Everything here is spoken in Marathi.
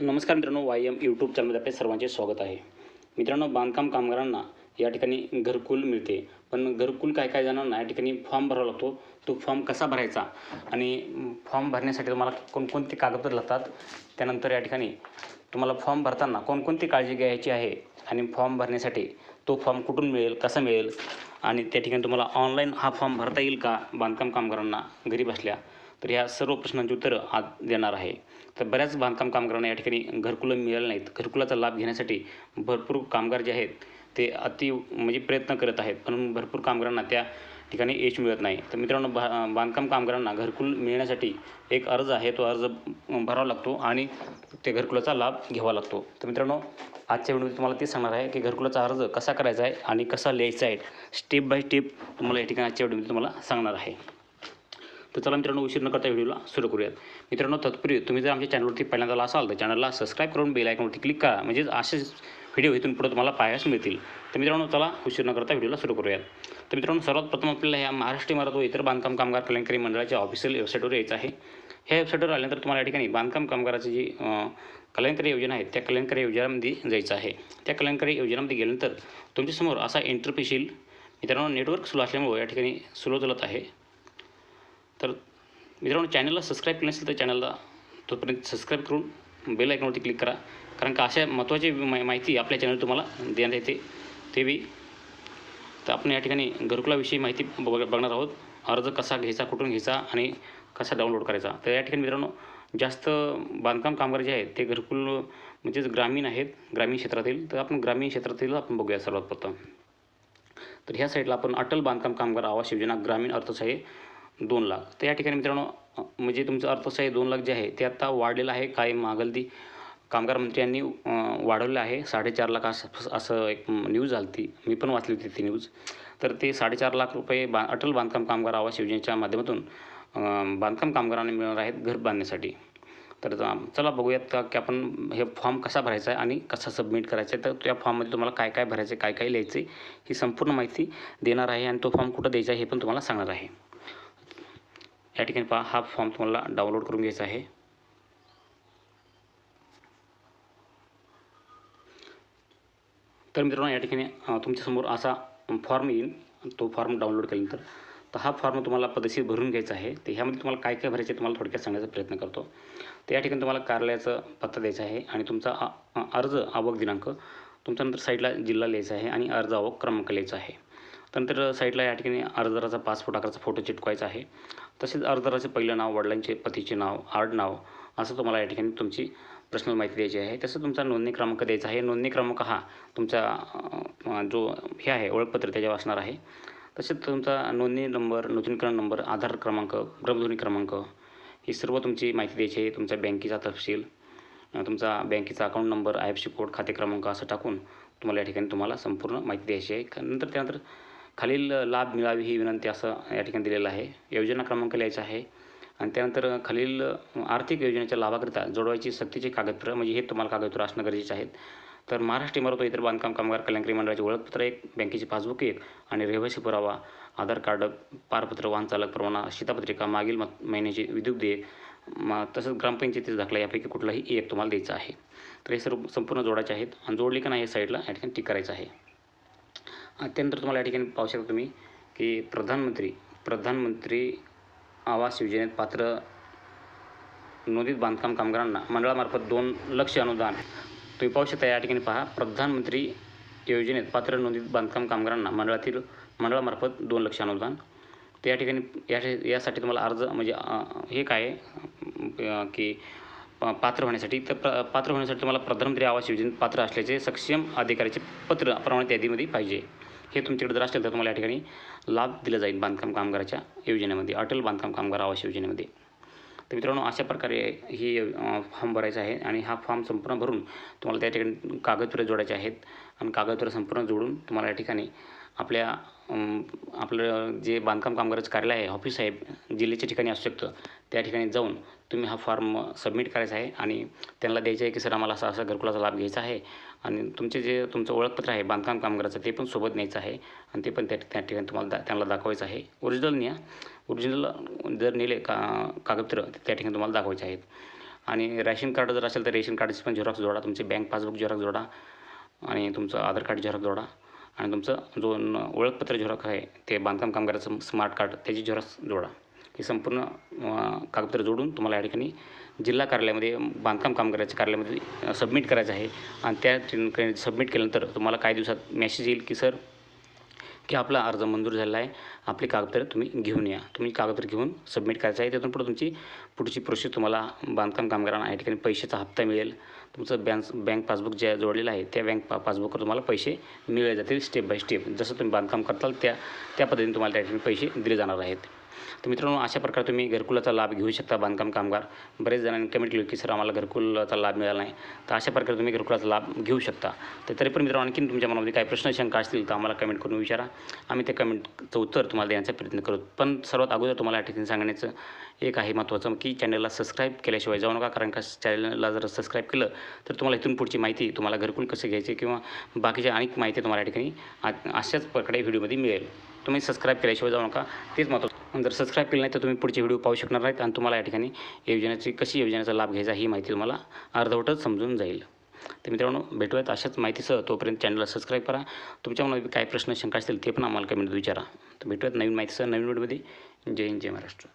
नमस्कार मित्रांनो वाय एम यूट्यूब चॅनलमध्ये आपले सर्वांचे स्वागत आहे. मित्रांनो बांधकाम कामगारांना या ठिकाणी घरकुल मिळते. पण घरकुल काय काय जणांना या ठिकाणी फॉर्म भरावा लागतो? तो फॉर्म कसा भरायचा? आणि फॉर्म भरण्यासाठी तुम्हाला कोणकोणती कागदपत्र लागतात? त्यानंतर या ठिकाणी तुम्हाला फॉर्म भरताना कोणकोणती काळजी घ्यायची आहे? आणि फॉर्म भरण्यासाठी तो फॉर्म कुठून मिळेल कसा मिळेल? आणि त्या ठिकाणी तुम्हाला ऑनलाईन हा फॉर्म भरता येईल का? बांधकाम कामगारांना घरी बसल्या. तर या सर्व प्रश्नांची उत्तरं आज देणार आहे. तर बऱ्याच बांधकाम कामगारांना या ठिकाणी घरकुलं मिळालं नाहीत. घरकुलाचा लाभ घेण्यासाठी भरपूर कामगार जे आहेत ते अति म्हणजे प्रयत्न करत आहेत. पण भरपूर कामगारांना त्या ठिकाणी यश मिळत नाही. तर मित्रांनो बा बांधकाम कामगारांना घरकुल मिळण्यासाठी एक अर्ज आहे तो अर्ज भरावा लागतो आणि त्या घरकुलाचा लाभ घ्यावा लागतो. तर मित्रांनो आजच्या व्हिडिओमध्ये तुम्हाला तेच सांगणार आहे की घरकुलाचा अर्ज कसा करायचा आहे आणि कसा लिहायचा आहे. स्टेप बाय स्टेप तुम्हाला या ठिकाणी आजच्या व्हिडिओमध्ये तुम्हाला सांगणार आहे. तर चला मित्रांनो उशीर न करता व्हिडिओला सुरू करूयात. मित्रांनो तत्पूर्वी तुम्ही जर आमच्या चॅनलवरती पहिल्यांदा आला असाल तर चॅनलला सबस्क्राईब करून बेल आयकॉनवरती क्लिक करा. म्हणजेच असेच व्हिडिओ इथून पुढे तुम्हाला पाहायलाच मिळतील. तर मित्रांनो चला उशीर न करता व्हिडिओला सुरू करूयात. तर मित्रांनो सर्वात प्रथम आपल्याला ह्या महाराष्ट्र इमारत व इतर बांधकाम कामगार कल्याणकारी मंडळाच्या ऑफिशियल वेबसाईटवर यायचं आहे. ह्या वेबसाईटवर आल्यानंतर तुम्हाला या ठिकाणी बांधकाम कामगाराची जी कल्याणकारी योजना आहे त्या कल्याणकारी योजनेमध्ये जायचं आहे. त्या कल्याणकारी योजनेमध्ये गेल्यानंतर तुमच्यासमोर असा एंटरप्रिस मित्रांनो नेटवर्क स्लो असल्यामुळे या ठिकाणी स्लो चालत आहे. तर मित्रांनो चॅनलला सबस्क्राईब केलं नसेल तर चॅनलला तोपर्यंत सबस्क्राईब करून बेल आयकॉनवरती क्लिक करा. कारण का अशा महत्त्वाची मा माहिती आपल्या चॅनल तुम्हाला देण्यात येते. ते बी तर आपण या ठिकाणी घरकुलाविषयी माहिती बघ बघणार आहोत. अर्ज कसा घ्यायचा कुठून घ्यायचा आणि कसा डाउनलोड करायचा. तर या ठिकाणी मित्रांनो जास्त बांधकाम कामगार जे आहेत ते घरकुल म्हणजेच ग्रामीण आहेत ग्रामीण क्षेत्रातील. तर आपण ग्रामीण क्षेत्रातील आपण बघूया सर्वात प्रथम. तर ह्या साईडला आपण अटल बांधकाम कामगार आवास योजना ग्रामीण अर्थसहाय्य दोन लाख. तर या ठिकाणी मित्रांनो म्हणजे तुमचं अर्थसहाय्य दोन लाख जे आहे ते आता वाढलेलं आहे. काय मागलती कामगार मंत्र्यांनी वाढवलं आहे. साडेचार लाख असं असं एक न्यूज आली ती मी पण वाचली होती ती न्यूज. तर ते साडेचार लाख रुपये बा अटल बांधकाम कामगार आवास योजनेच्या माध्यमातून बांधकाम कामगारांना मिळणार आहेत घर बांधण्यासाठी. तर चला बघूयात का की आपण हे फॉर्म कसा भरायचा आहे आणि कसा सबमिट करायचा आहे. तर त्या फॉर्ममध्ये तुम्हाला काय काय भरायचं आहे काय काय लिहायचं आहे ही संपूर्ण माहिती देणार आहे आणि तो फॉर्म कुठं द्यायचा आहे हे पण तुम्हाला सांगणार आहे. या ठिकाणी पहा हा फॉर्म तुम्हाला डाउनलोड करून घ्यायचा आहे. तर मित्रांनो या ठिकाणी तुमच्यासमोर असा फॉर्म येईल. तो फॉर्म डाउनलोड केल्यानंतर तर हा फॉर्म तुम्हाला पद्धतशीर भरून घ्यायचा आहे. तर ह्यामध्ये तुम्हाला काय काय भरायचं आहे तुम्हाला थोडक्यात सांगण्याचा प्रयत्न करतो. तर या ठिकाणी तुम्हाला कार्यालयाचं पत्ता द्यायचं आहे आणि तुमचा अर्ज आवक दिनांक तुमच्या नंतर साईडला जिल्हा लिहायचा आहे आणि अर्ज आवक क्रमांक लिहायचा आहे. त्यानंतर साईडला या ठिकाणी अर्जदाराचा पासपोर्ट आकाराचा फोटो चिटकवायचा आहे. तसेच अर्जदाराचे पहिलं नाव वडिलांचे पतीचे नाव आड नाव असं तुम्हाला या ठिकाणी तुमची पर्सनल माहिती द्यायची आहे. तसं तुमचा नोंदणी क्रमांक द्यायचा आहे. नोंदणी क्रमांक हा तुमचा जो हे आहे ओळखपत्र त्याच्यावर असणार आहे. तसेच तुमचा नोंदणी नंबर नूतनीकरण नंबर आधार क्रमांक भ्रमध्वनी क्रमांक ही सर्व तुमची माहिती द्यायची आहे. तुमच्या बँकेचा तपशील तुमचा बँकेचा account number I F C code खाते क्रमांक असं टाकून तुम्हाला या ठिकाणी तुम्हाला संपूर्ण माहिती द्यायची आहे. नंतर त्यानंतर खालील लाभ मिळावी ही विनंती असं या ठिकाणी दिलेलं आहे. योजना क्रमांक लिहायचा आहे. आणि त्यानंतर खालील आर्थिक योजनेच्या लाभाकरिता जोडवायची सक्तीचे कागदपत्र म्हणजे हे तुम्हाला कागदपत्र असणं गरजेचे आहेत. तर महाराष्ट्र इमारत इतर बांधकाम कामगार कल्याणकारी मंडळाचे ओळखपत्र एक बँकेची पासबुक एक आणि रहिवासी पुरावा आधार कार्ड पारपत्र वाहन चालक परवाना शीतापत्रिका मागील मत महिन्याची विद्युत देयक म तसंच ग्रामपंचायतीचा दाखला यापैकी कुठलाही एक तुम्हाला द्यायचा आहे. तर हे सर्व संपूर्ण जोडायचे आहेत आणि जोडले का नाही या साईडला या ठिकाणी टिक करायचं आहे. त्यानंतर तुम्हाला या ठिकाणी पाहू शकता तुम्ही की प्रधानमंत्री प्रधानमंत्री आवास योजनेत पात्र नोंदीत बांधकाम कामगारांना मंडळामार्फत दोन लक्ष अनुदान. तुम्ही पाहू शकता या ठिकाणी पहा प्रधानमंत्री योजनेत पात्र नोंदीत बांधकाम कामगारांना मंडळातील मंडळामार्फत दोन लक्ष अनुदान. तर या ठिकाणी या यासाठी तुम्हाला अर्ज म्हणजे हे काय आहे? की प- पात्र होण्यासाठी. तर प्र पात्र होण्यासाठी तुम्हाला प्रधानमंत्री आवास योजनेत पात्र असल्याचे सक्षम अधिकाऱ्याचे पत्र प्रमाणित यादीमध्ये पाहिजे. हे तुमच्याकडे जर असेल तर तुम्हाला या ठिकाणी लाभ दिला जाईल बांधकाम कामगाराच्या योजनेमध्ये अटल बांधकाम कामगार आवास योजनेमध्ये. तर मित्रांनो अशा प्रकारे ही फॉर्म भरायचा आहे आणि हा फॉर्म संपूर्ण भरून तुम्हाला त्या ठिकाणी कागदपत्रे जोडायचे आहेत. आणि कागदपत्रं संपूर्ण जोडून तुम्हाला या ठिकाणी आपल्या आपलं जे बांधकाम कामगाराचं कार्यालय आहे ऑफिस आहे जिल्ह्याच्या ठिकाणी असू शकतं. त्या ठिकाणी जाऊन तुम्ही हा फॉर्म सबमिट करायचा आहे आणि त्यांना द्यायचं आहे की सर आम्हाला असा असा घरकुलाचा लाभ घ्यायचा आहे आणि तुमचे जे तुमचं ओळखपत्र आहे बांधकाम कामगाराचं ते पण सोबत न्यायचं आहे आणि ते पण त्या त्या ठिकाणी तुम्हाला दा त्यांना दाखवायचं आहे. ओरिजिनल न्या. ओरिजिनल जर नेले का कागदपत्र त्या ठिकाणी तुम्हाला दाखवायचे आहेत. आणि रॅशन कार्ड जर असेल तर रेशन कार्डची पण झेरॉक्स जोडा तुमचे बँक पासबुक झेरॉक्स जोडा आणि तुमचं आधार कार्ड झेरॉक्स जोडा. आणि तुमचं जो न ओळखपत्र झेरॉक्स आहे ते बांधकाम कामगाराचं स्मार्ट कार्ड त्याची झेरॉक्स जोडा. हे संपूर्ण कागदपत्र जोडून तुम्हाला या ठिकाणी जिल्हा कार्यालयामध्ये बांधकाम कामगाराच्या कार्यालयामध्ये सबमिट करायचं आहे. आणि त्या सबमिट केल्यानंतर तुम्हाला काही दिवसात मेसेज येईल की सर की आपला अर्ज मंजूर झालेला आहे आपली कागदपत्र तुम्ही घेऊन या. तुम्ही कागदपत्र घेऊन सबमिट करायचं आहे. त्यातून पुढे तुमची पुढची प्रोसेस तुम्हाला बांधकाम कामगारांना या ठिकाणी पैशाचा हप्ता मिळेल. तुमचं बँक बँक पासबुक जे जोडलेलं आहे त्या बँक पा पासबुकवर तुम्हाला पैसे मिळले जातील स्टेप बाय स्टेप जसं तुम्ही बांधकाम करताल त्या त्या पद्धतीने तुम्हाला त्या ठिकाणी पैसे दिले जाणार आहेत. तर मित्रांनो अशा प्रकारे तुम्ही घरकुलाचा लाभ घेऊ शकता बांधकाम कामगार. बरेच जणांनी कमेंट केली की सर आम्हाला घरकुलाचा लाभ मिळाला नाही. तर अशा प्रकारे तुम्ही घरकुलाचा लाभ घेऊ शकता. तर तरी पण मित्रांनो आणखीन तुमच्या मनामध्ये काही प्रश्न शंका असतील तर आम्हाला कमेंट करून विचारा. आम्ही त्या कमेंटचं उत्तर तुम्हाला देण्याचा प्रयत्न करू पण सर्वात अगोदर तुम्हाला या ठिकाणी सांगण्याचं एक आहे महत्त्वाचं की चॅनलला सबस्क्राईब केल्याशिवाय जाऊ नका. कारण का चॅनलला जर सबस्क्राईब केलं तर तुम्हाला इथून पुढची माहिती तुम्हाला घरकुल कसे घ्यायचे किंवा बाकीच्या अनेक माहिती तुम्हाला या ठिकाणी अशाच प्रकारे व्हिडिओमध्ये मिळेल. तुम्ही सबस्क्राईब केल्याशिवाय जाऊ नका. तेच महत्त्वाचं जर सबस्क्राईब केलं नाही तर तुम्ही पुढचे व्हिडिओ पाहू शकणार नाहीत आणि तुम्हाला या ठिकाणी योजनेची कशी योजनेचा लाभ घ्यायचा ही माहिती तुम्हाला अर्धवटच समजून जाईल. तर मित्रांनो भेटूयात अशाच माहितीसह. तोपर्यंत चॅनलला सबस्क्राईब करा. तुमच्या मनात काय प्रश्न शंका असतील ते पण आम्हाला कमेंट विचारा. तर भेटूयात नवीन माहितीसह नवीन व्हिडिओमध्ये जय हिंद जय महाराष्ट्र.